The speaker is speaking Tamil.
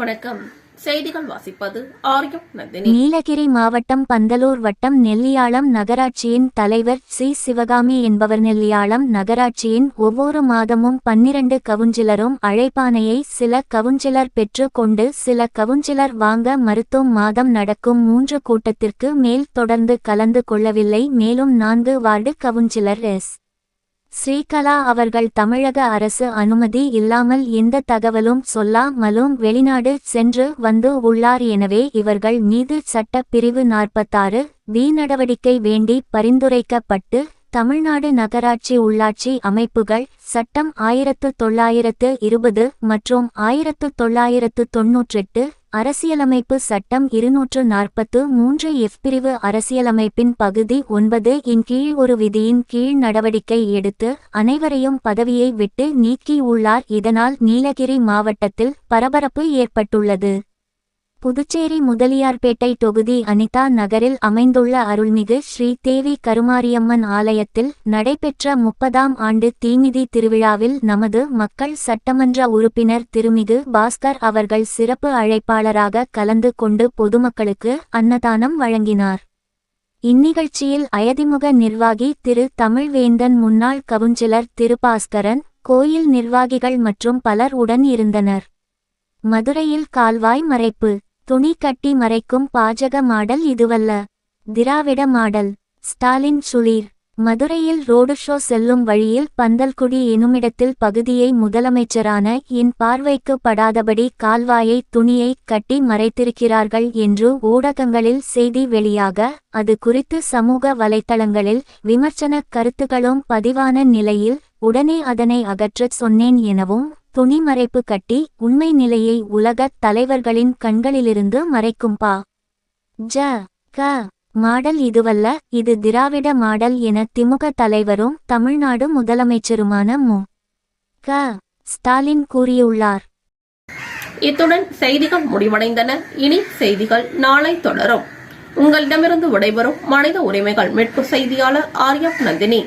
வணக்கம். செய்திகள் வாசிப்பது ஆரியம் நந்தினி. நீலகிரி மாவட்டம் பந்தலூர் வட்டம் நெல்லியாளம் நகராட்சியின் தலைவர் சி. சிவகாமி என்பவர் நெல்லியாளம் நகராட்சியின் ஒவ்வொரு மாதமும் பன்னிரண்டு கவுன்சிலரும் அழைப்பானையை சில கவுன்சிலர் பெற்று கொண்டு சில கவுன்சிலர் வாங்க மருத்துவம் மாதம் நடக்கும் மூன்று கூட்டத்திற்கு மேல் தொடர்ந்து கலந்து கொள்ளவில்லை. மேலும் நான்கு வார்டு கவுன்சிலர் எஸ். ஸ்ரீகலா அவர்கள் தமிழக அரசு அனுமதி இல்லாமல் எந்த தகவலும் சொல்லாமலும் வெளிநாடு சென்று வந்து உள்ளார் எனவே இவர்கள் மீது சட்டப் பிரிவு நாற்பத்தாறு வி நடவடிக்கை வேண்டி பரிந்துரைக்கப்பட்டு தமிழ்நாடு நகராட்சி உள்ளாட்சி அமைப்புகள் சட்டம் ஆயிரத்து தொள்ளாயிரத்து இருபது மற்றும் ஆயிரத்து தொள்ளாயிரத்து தொன்னூற்றெட்டு அரசியலமைப்பு சட்டம் இருநூற்று நாற்பத்து மூன்று எஃப் பிரிவு அரசியலமைப்பின் பகுதி ஒன்பது இன் கீழ் ஒரு விதியின் கீழ் நடவடிக்கை எடுத்து அனைவரையும் பதவியை விட்டு நீக்கியுள்ளார் இதனால் நீலகிரி மாவட்டத்தில் பரபரப்பு ஏற்பட்டுள்ளது. புதுச்சேரி முதலியார்பேட்டை தொகுதி அனிதா நகரில் அமைந்துள்ள அருள்மிகு ஸ்ரீ தேவி கருமாரியம்மன் ஆலயத்தில் நடைபெற்ற முப்பதாம் ஆண்டு தீமிதி திருவிழாவில் நமது மக்கள் சட்டமன்ற உறுப்பினர் திருமிகு பாஸ்கர் அவர்கள் சிறப்பு அழைப்பாளராக கலந்து கொண்டு பொதுமக்களுக்கு அன்னதானம் வழங்கினார். இந்நிகழ்ச்சியில் அயதிமுக நிர்வாகி திரு தமிழ்வேந்தன் முன்னாள் கவுன்சிலர் திரு பாஸ்கரன் கோயில் நிர்வாகிகள் மற்றும் பலர் உடன் இருந்தனர். மதுரையில் கால்வாய் மறைப்பு துணி கட்டி மறைக்கும் பாஜக மாடல் இதுவல்ல. திராவிட மாடல். ஸ்டாலின் சுளீர். மதுரையில் ரோடு ஷோ செல்லும் வழியில் பந்தல்குடி எனுமிடத்தில் பகுதியை முதலமைச்சரான என் பார்வைக்கு படாதபடி கால்வாயை துணியை கட்டி மறைத்திருக்கிறார்கள் என்று ஊடகங்களில் செய்தி வெளியாக அது குறித்து சமூக வலைத்தளங்களில் விமர்சன கருத்துகளும் பதிவான நிலையில் உடனே அதனை அகற்றச் சொன்னேன் எனவும் துணி மறைப்பு கட்டி உண்மை நிலையை உலகத் தலைவர்களின் கண்களிலிருந்து மறைக்கும்பா ஜ. க. மாடல் இதுவல்ல இது திராவிட மாடல் என திமுக தலைவரும் தமிழ்நாடு முதலமைச்சருமான மு. க. ஸ்டாலின் கூறியுள்ளார். இத்துடன் செய்திகள் முடிவடைந்தன. இனி செய்திகள் நாளை தொடரும். உங்களிடமிருந்து விடைபெறும் மனித உரிமைகள் மீட்பு செய்தியாளர் ஆர்யம் நந்தினி.